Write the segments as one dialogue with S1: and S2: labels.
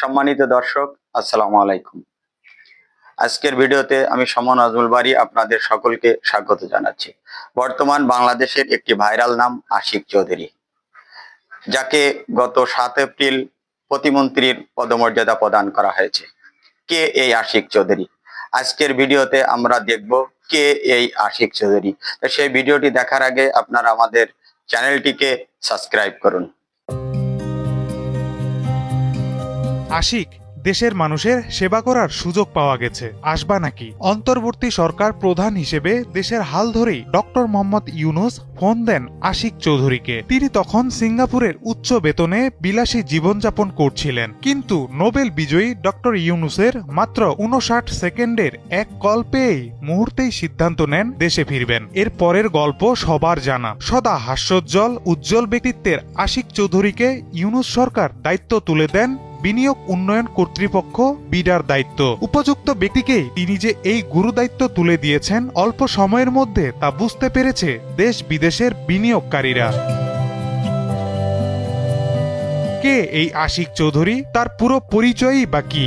S1: সম্মানিত দর্শক, আসসালামু আলাইকুম। আজকের ভিডিওতে আমি সমন আজমুল বাড়ি আপনাদের সকলকে স্বাগত জানাচ্ছি। বর্তমান বাংলাদেশের একটি ভাইরাল নাম, আশিক চৌধুরী, যাকে গত সাত এপ্রিল প্রতিমন্ত্রীর পদমর্যাদা প্রদান করা হয়েছে। কে এই আশিক চৌধুরী? আজকের ভিডিওতে আমরা দেখব কে এই আশিক চৌধুরী। সেই ভিডিওটি দেখার আগে আপনারা আমাদের চ্যানেলটিকে সাবস্ক্রাইব করুন।
S2: আশিক, দেশের মানুষের সেবা করার সুযোগ পাওয়া গেছে। আসবা নাকি? অন্তর্বর্তী সরকার প্রধান হিসেবে দেশের হাল ধরেই ডক্টর মোহাম্মদ ইউনুস ফোন দেন আশিক চৌধুরীকে। তিনি তখন সিঙ্গাপুরের উচ্চ বেতনে বিলাসী জীবনযাপন করছিলেন। কিন্তু নোবেল বিজয়ী ডক্টর ইউনুসের মাত্র উনষাট সেকেন্ডের এক কল পেয়েই মুহূর্তেই সিদ্ধান্ত নেন দেশে ফিরবেন। এর পরের গল্প সবার জানা। সদা হাস্যোজ্জ্বল, উজ্জ্বল ব্যক্তিত্বের আশিক চৌধুরীকে ইউনুস সরকার দায়িত্ব তুলে দেন বিনিয়োগ উন্নয়ন কর্তৃপক্ষ বিডার দায়িত্ব। উপযুক্ত ব্যক্তিকেই তিনি যে এই গুরু দায়িত্ব তুলে দিয়েছেন অল্প সময়ের মধ্যে তা বুঝতে পেরেছে দেশ বিদেশের বিনিয়োগকারীরা। কে এই আশিক চৌধুরী? তার পুরো পরিচয়ই বা কি?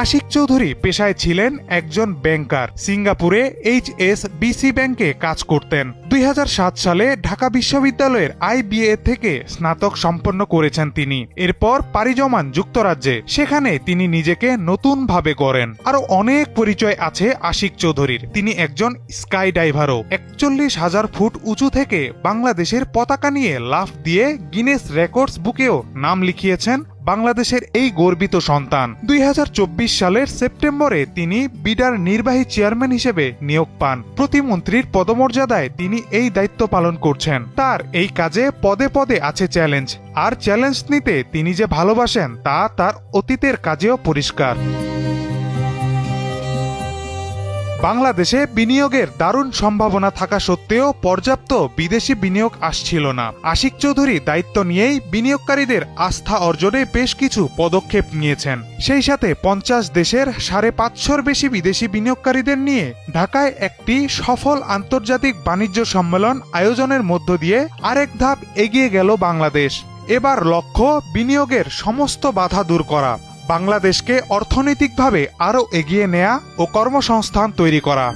S2: আশিক চৌধুরী পেশায় ছিলেন একজন ব্যাংকার। সিঙ্গাপুরে এইচ এস বিসি ব্যাংকে কাজ করতেন। দুই হাজার সাত সালে ঢাকা বিশ্ববিদ্যালয়ের আইবিএ থেকে স্নাতক সম্পন্ন করেছেন তিনি। এরপর পাড়ি জমান যুক্তরাজ্যে। সেখানে তিনি নিজেকে নতুনভাবে গড়েন। আরও অনেক পরিচয় আছে আশিক চৌধুরীর। তিনি একজন স্কাই ডাইভারও একচল্লিশ হাজার ফুট উঁচু থেকে বাংলাদেশের পতাকা নিয়ে লাফ দিয়ে গিনেস রেকর্ডস বুকেও নাম লিখিয়েছেন বাংলাদেশের এই গর্বিত সন্তান। দুই হাজার চব্বিশ সালের সেপ্টেম্বরে তিনি বিডার নির্বাহী চেয়ারম্যান হিসেবে নিয়োগ পান। প্রতিমন্ত্রীর পদমর্যাদায় তিনি এই দায়িত্ব পালন করছেন। তার এই কাজে পদে পদে আছে চ্যালেঞ্জ। আর চ্যালেঞ্জ নিতে তিনি যে ভালোবাসেন, তা তার অতীতের কাজেও পরিষ্কার। বাংলাদেশে বিনিয়োগের দারুণ সম্ভাবনা থাকা সত্ত্বেও পর্যাপ্ত বিদেশি বিনিয়োগ আসছিল না। আশিক চৌধুরী দায়িত্ব নিয়েই বিনিয়োগকারীদের আস্থা অর্জনে বেশ কিছু পদক্ষেপ নিয়েছেন। সেই সাথে পঞ্চাশ দেশের সাড়ে পাঁচশোর বেশি বিদেশি বিনিয়োগকারীদের নিয়ে ঢাকায় একটি সফল আন্তর্জাতিক বাণিজ্য সম্মেলন আয়োজনের মধ্য দিয়ে আরেক ধাপ এগিয়ে গেল বাংলাদেশ। এবার লক্ষ্য বিনিয়োগের সমস্ত বাধা দূর করা। বাংলাদেশকে অর্থনৈতিকভাবে আরও এগিয়ে নেয়া ও কর্মসংস্থান তৈরি করা।